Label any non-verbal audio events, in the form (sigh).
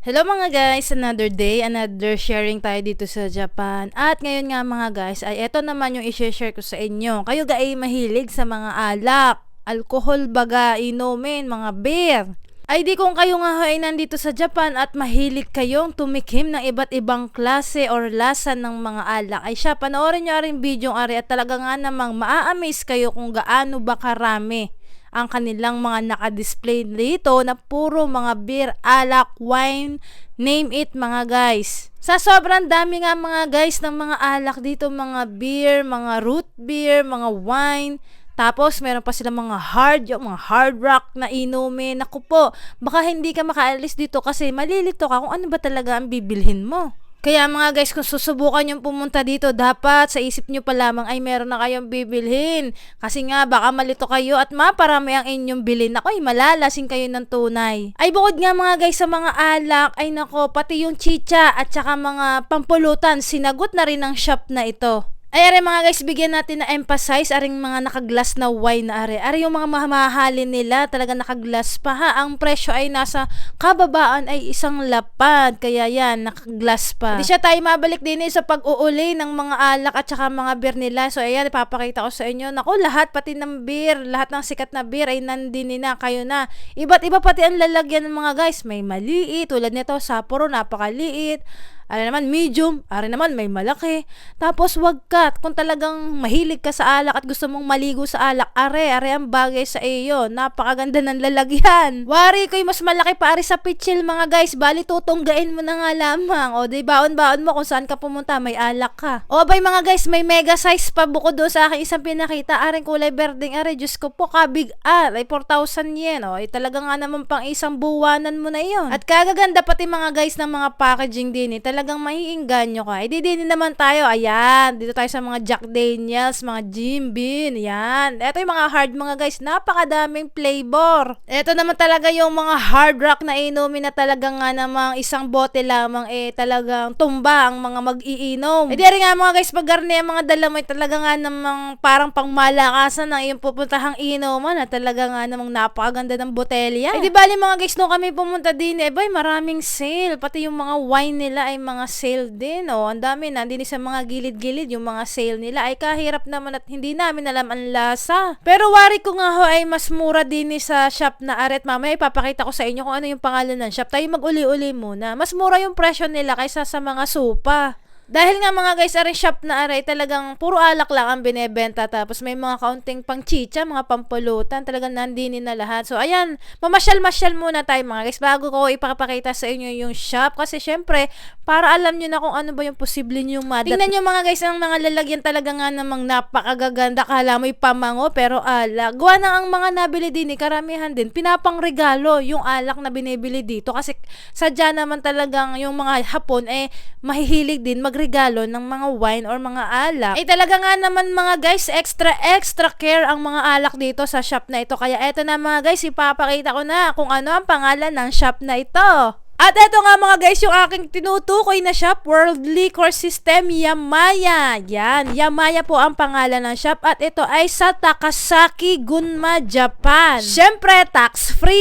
Hello mga guys, another day, another sharing tayo dito sa Japan. At ngayon nga mga guys, ay eto naman yung i-share ko sa inyo. Kayo ga ay mahilig sa mga alak, alcohol baga, inumin, mga beer. Ay di kung kayo nga ay nandito sa Japan at mahilig kayong tumikim ng iba't ibang klase or lasa ng mga alak. Ay siya, panoorin nyo rin video ari at talaga nga namang maa-amaze kayo kung gaano ba karami ang kanilang mga nakadisplay dito na puro mga beer, alak, wine, name it mga guys. Sa sobrang dami nga mga guys ng mga alak dito, mga beer, mga root beer, mga wine, tapos meron pa sila mga hard, yung mga hard rock na inumin. Naku po, baka hindi ka makaalis dito kasi malilito ka kung ano ba talaga ang bibilhin mo. Kaya mga guys, kung susubukan yung pumunta dito, dapat sa isip nyo pa lamang ay meron na kayong bibilhin. Kasi nga, baka malito kayo at maparami ang inyong bilhin. Ako ay malalasing kayo ng tunay. Ay bukod nga mga guys sa mga alak, ay nako, pati yung chicha at saka mga pampulutan, sinagot na rin ng shop na ito. Ay, are mga guys, bigyan natin na emphasize aring mga nakaglas na wine na are. Are yung mga mamahalin nila, talaga nakaglas pa ha. Ang presyo ay nasa kababaan ay isang lapad. Kaya yan, nakaglas pa. Hindi siya tayo mabalik din eh sa pag-uuli ng mga alak at saka mga beer nila. So ayan, ipapakita ko sa inyo. Naku, lahat pati ng beer, lahat ng sikat na beer ay nandini na. Kayo na. Iba't iba pati ang lalagyan ng mga guys. May maliit, tulad nito, Sapporo, napakaliit. Ari naman medium, ari naman may malaki. Tapos wag ka, kung talagang mahilig ka sa alak at gusto mong maligo sa alak, are, are ang bagay sa iyo. Napakaganda ng lalagyan. (laughs) Wari ko mas malaki pa ari sa pitchil mga guys. Bali tutunggain mo na nga lamang. O di baon-baon mo kung saan ka pumunta, may alak ka. O bay mga guys, may mega size pa bukod doon sa aking isang pinakita. Aring kulay berdeng are, Diyos ko po, kabig at ay 4,000 yen. O, ay talaga nga naman pang isang buwanan mo na iyon. At kagaganda pati mga guys ng mga packaging din eh. Talagang maiinganyo ka. Hindi din naman tayo. Ayan. Dito tayo sa mga Jack Daniels, mga Jim Beam. Yan. Ito yung mga hard mga guys. Napakadaming flavor. Ito naman talaga yung mga hard rock na inumin na talaga nga namang isang bote lamang eh talagang tumba ang mga mag-iinom. Eh di rin nga mga guys pag ang mga dalamoy talaga nga namang parang pangmalakasan ng iyong pupuntahang inuman na talaga nga namang napakaganda ng botelya. Eh di bali mga guys nung kami pumunta din eh boy maraming sale. Pati yung mga wine nila ay mga sale din. Oh, ang dami na. Hindi sa mga gilid-gilid yung mga sale nila. Ay kahirap naman at hindi namin alam ang lasa. Pero wari ko nga ho ay mas mura din ni sa shop na aret. Mamaya ipapakita ko sa inyo kung ano yung pangalan ng shop. Tayo mag-uli-uli muna. Mas mura yung presyo nila kaysa sa mga supa. Dahil nga mga guys, aray shop na aray, talagang puro alak lang ang binebenta. Tapos may mga kaunting pang chicha, mga pampulutan, talagang nandinin na lahat. So ayan, mamasyal-masyal muna tayo mga guys, bago ko ipapakita sa inyo yung shop. Kasi syempre, para alam nyo na kung ano ba yung posible nyo madat. Tingnan nyo mga guys, ang mga lalagyan talaga nga namang napakagaganda. Kala mo'y pamango, pero alak. Gawa na ang mga nabili din, eh, karamihan din, pinapang regalo yung alak na binibili dito. Kasi sadya naman talagang yung mga hapon, eh, mahihilig din magregalo ng mga wine or mga alak. Eh talaga nga naman mga guys, extra extra care ang mga alak dito sa shop na ito. Kaya eto na mga guys, ipapakita ko na kung ano ang pangalan ng shop na ito. At eto nga mga guys, yung aking tinutukoy na shop, World Liquor System Yamaya. Yan, Yamaya po ang pangalan ng shop at ito ay sa Takasaki, Gunma, Japan. Syempre, tax-free.